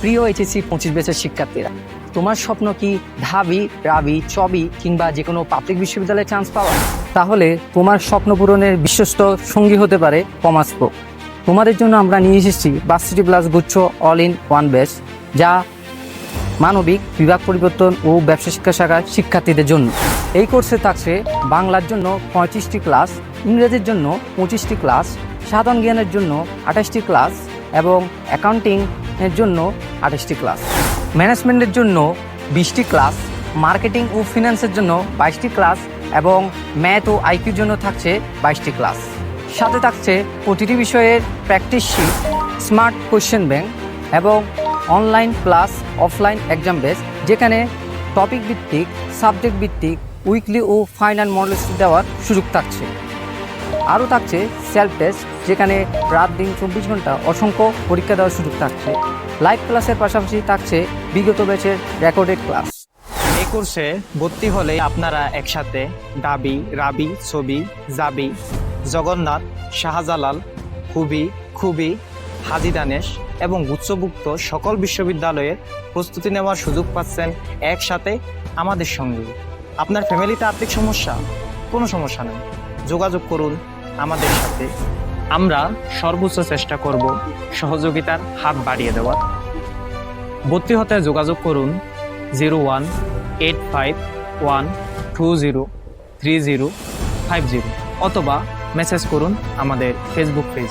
প্রিয় এইচএসসি পঁচিশ বেচের শিক্ষার্থীরা, তোমার স্বপ্ন কি ঢাবি রাবি, চবি কিংবা যে কোনো পাবলিক বিশ্ববিদ্যালয়ে চান্স পাওয়া? তাহলে তোমার স্বপ্ন পূরণের বিশ্বস্ত সঙ্গী হতে পারে কমার্স প্রো তোমাদের জন্য আমরা নিয়ে এসেছি বাসিটি প্লাস গুচ্ছ অল ইন ওয়ান বেস যা মানবিক, বিভাগ পরিবর্তন ও ব্যবসা শিক্ষা শাখার শিক্ষার্থীদের জন্য। এই কোর্সে থাকছে বাংলার জন্য পঁয়ত্রিশটি ক্লাস ইংরেজির জন্য পঁচিশটি ক্লাস সাধারণ জ্ঞানের জন্য আঠাশটি ক্লাস এবং অ্যাকাউন্টিং এর জন্য আঠাশটি ক্লাস ম্যানেজমেন্টের জন্য বিশটি ক্লাস মার্কেটিং ও ফিনান্সের জন্য বাইশটি ক্লাস এবং ম্যাথ ও আইকিউর জন্য থাকছে বাইশটি ক্লাস সাথে থাকছে প্রতিটি বিষয়ের practice sheet smart question bank এবং online plus offline exam base যেখানে টপিক ভিত্তিক সাবজেক্ট ভিত্তিক উইকলি ও ফাইনাল মডেল দেওয়ার সুযোগ থাকছে। আরও থাকছে সেলফ টেস্ট যেখানে রাত দিন চব্বিশ ঘণ্টা অসংখ্য পরীক্ষা দেওয়ার সুযোগ থাকছে। লাইভ ক্লাসের পাশাপাশি থাকছে বিগত ব্যাচের রেকর্ডেড ক্লাস এই কোর্সে ভর্তি হলে আপনারা একসাথে ডাবি রাবি, ছবি, জাবি, জগন্নাথ, শাহজালাল, হুবি, খুবি, হাজি দানেশ এবং গুচ্ছভুক্ত সকল বিশ্ববিদ্যালয়ের প্রস্তুতি নেওয়ার সুযোগ পাচ্ছেন একসাথে আমাদের সঙ্গে। আপনার ফ্যামিলিতে আর্থিক সমস্যা? কোনো সমস্যা নেই। যোগাযোগ করুন আমাদের সাথে। আমরা সর্বোচ্চ চেষ্টা করব সহযোগিতার হাত বাড়িয়ে দেওয়ার। ভর্তি হতে যোগাযোগ করুন zero one eight five one two zero three zero five zero অথবা মেসেজ করুন আমাদের ফেসবুক পেজ